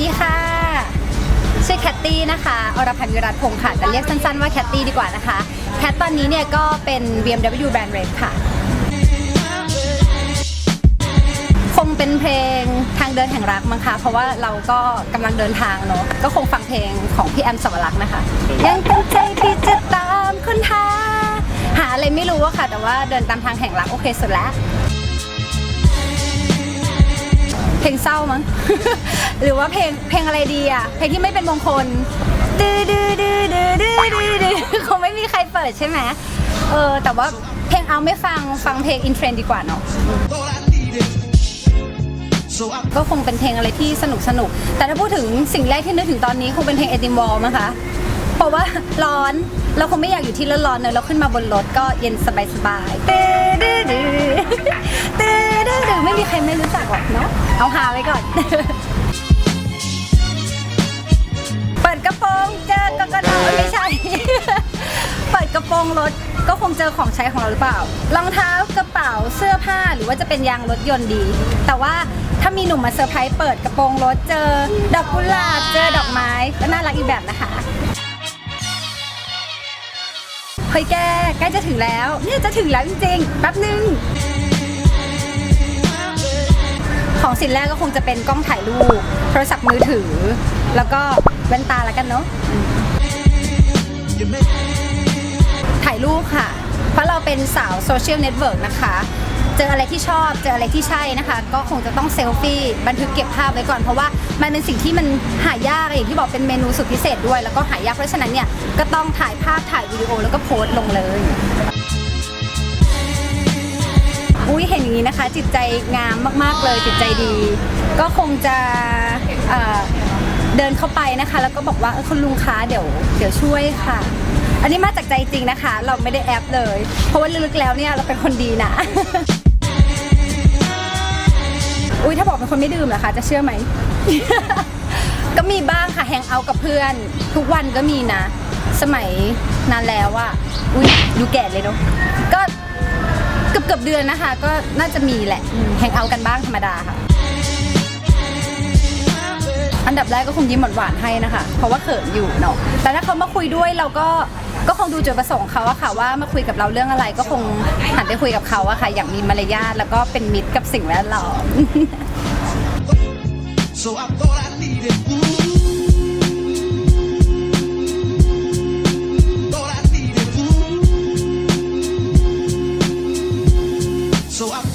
ดีค่ะ ชื่อแคตตี้นะคะอรพันธ์วิรัตพงศ์ค่ะ แต่เรียกสั้นๆว่าแคตตี้ดีกว่านะคะ แคทตอนนี้เนี่ยก็เป็น BMW Brand Rep ค่ะ คงเป็นเพลงทางเดินแห่งรักมั้งคะ เพราะว่าเราก็กำลังเดินทางเนอะก็คงฟังเพลงของพี่แอมสวรักษ์นะคะ ยังตั้งใจที่จะตามคนหา หาอะไรไม่รู้อะค่ะ แต่ว่าเดินตามทางแห่งรักโอเคสุดแล้ว ลงเศร้ามั้ง หรือว่าเพลงเพลงอะไรดีอะ เพลงที่ไม่เป็นมงคลดื้อดื้อดื้อดื้อดื้อดื้อดื้อคงไม่มีใครเปิดใช่ไหมเออ แต่ว่าเพลงเอาไม่ฟังฟังเพลงอินเทรนดีกว่าเนาะก็คงเป็นเพลงอะไรที่สนุกสนุก แต่ถ้าพูดถึงสิ่งแรกที่นึกถึงตอนนี้คงเป็นเพลงเอติมวอลมั้งคะเพราะว่าร้อนเราคงไม่อยากอยู่ที่ร้อนๆเนอะเราขึ้นมาบนรถก็เย็นสบายๆตื้อดื้อดื้อตื้ ดื้อไม่มีใครไม่รู้จักหรอกเนาะเอาหาไว้ก่อน เปิดกระโปรงเจอกกนไม่ใช่ เปิดกระโปรงรถก็คงเจอของใช้ของเราหรือเปล่ารองเท้ากระเป๋าเสื้อผ้าหรือว่าจะเป็นยางรถยนต์ดี แต่ว่าถ้ามีหนุ่มมาเซอร์ไพรส์เปิดกระโปรงรถเจอ ดอกกุหลาบเจอดอกไม้ก็น่ารักอีกแบบนะคะเฮ้ยแกใกล้จะถึงแล้ว เนี่ยจะถึงแล้วจริงๆแป๊บนึง ของสิ่งแรกก็คงจะเป็นกล้องถ่ายรูปโทรศัพท์มือถือ แล้วก็แว่นตาล้วกันเนาะถ่ายรูปค่ะ เพราะเราเป็นสาวโซเชียลเน็ตเวิร์กนะคะ เจออะไรที่ชอบเจออะไรที่ใช่นะคะ ก็คงจะต้องเซลฟี่บันทึกเก็บภาพไว้ก่อนเพราะว่ามันเป็นสิ่งที่มันหายากอย่างที่บอกเป็นเมนูสุดพิเศษด้วย แล้วก็หายากเพราะฉะนั้นเนี่ยก็ต้องถ่ายภาพถ่ายวิดีโอแล้วก็โพสต์ลงเลย อุ้ยเห็นอย่างนี้นะคะ จิตใจงามมากๆเลยจิตใจดี ก็คงจะเอ่อเดินเข้าไปนะคะ แล้วก็บอกว่าเออคุณลุงคะเดี๋ยวเดี๋ยวช่วยค่ะ อันนี้มาจากใจจริงนะคะ เราไม่ได้แอปเลย เพราะว่าลึกๆแล้วเนี่ยเราเป็นคนดีนะ อุ้ยถ้าบอกเป็นคนไม่ดื่มเหรอคะจะเชื่อไหม ก็มีบ้างค่ะแฮงเอากับเพื่อน ทุกวันก็มีนะ สมัยนานแล้วอะอุ้ยดูแก่เลยเนาะก็ อบเกือบเดือนนะคะ ก็น่าจะมีแหละแฮงเอาท์กันบ้างธรรมดาค่ะ อันดับแรกก็คงยิ้มหวานๆให้นะคะ เพราะว่าเขินอยู่เนาะแต่ถ้าเขามาคุยด้วยเราก็ก็คงดูจุดประสงค์เขาอะค่ะ ว่ามาคุยกับเราเรื่องอะไรก็คงหันไปคุยกับเขาอะค่ะ อย่างมีมารยาทแล้วก็เป็นมิตรกับสิ่งแวดล้อม So I thought I needed. So I